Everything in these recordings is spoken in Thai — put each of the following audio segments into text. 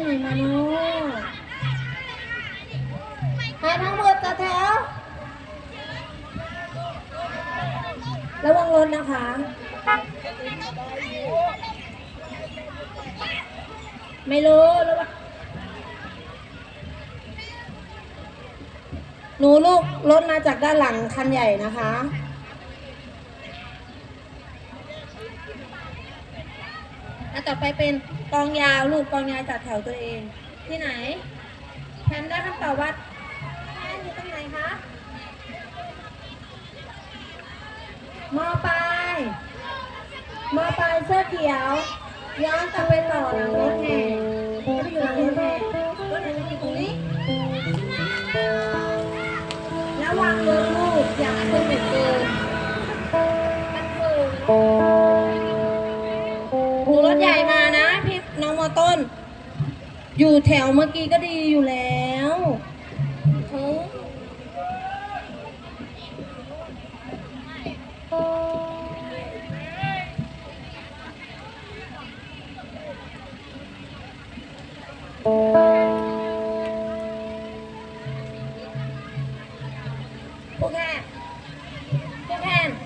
ไหนมาเนาะมาทั้งหมดต่อแถว ระวังรถนะคะ ไม่รู้ระวังหนูลูกรถมาจากด้านหลังคันใหญ่นะคะแล้วต่อไปเป็น กองยาวลูกกองยาวจัดแถวตัวเอง ที่ไหนแพนได้คำตอบว่าแพนอยู่ตรงไหนคะมอปลายมอปลายเสื้อเขียว ย้อนกลับไปต่อหลังรถแห่ก็อยู่หลังรถแห่รถแห่จะอยู่ตรงนี้แล้ววางรถลูกอย่าขึ้น ต้น อยู่แถวเมื่อกี้ก็ดีอยู่แล้วเขาพวกแค่พวกแค่พ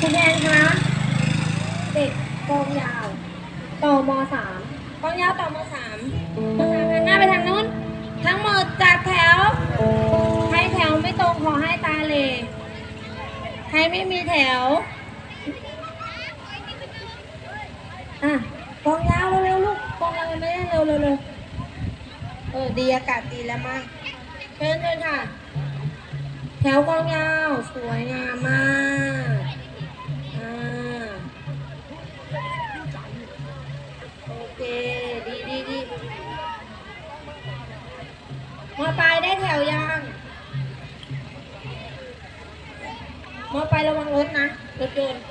คุณแทนคะเด็กกองยาวต่อมสามกองยาวต่อมสามมสามหันหน้าไปทางนู้น ทั้งหมดจากแถว ใครแถวไม่ตรงขอให้ตาเหลใครไม่มีแถวอะกองยาวเร็วๆลูกกองยาวไม่ได้เร็วเร็วเร็วเออดีอากาศดีแล้วมากเชิญเชิญค่ะ แถวกองยาวสวยงามมาก มอปลายได้แถวยังมอปลายระวังรถนะรถยนต์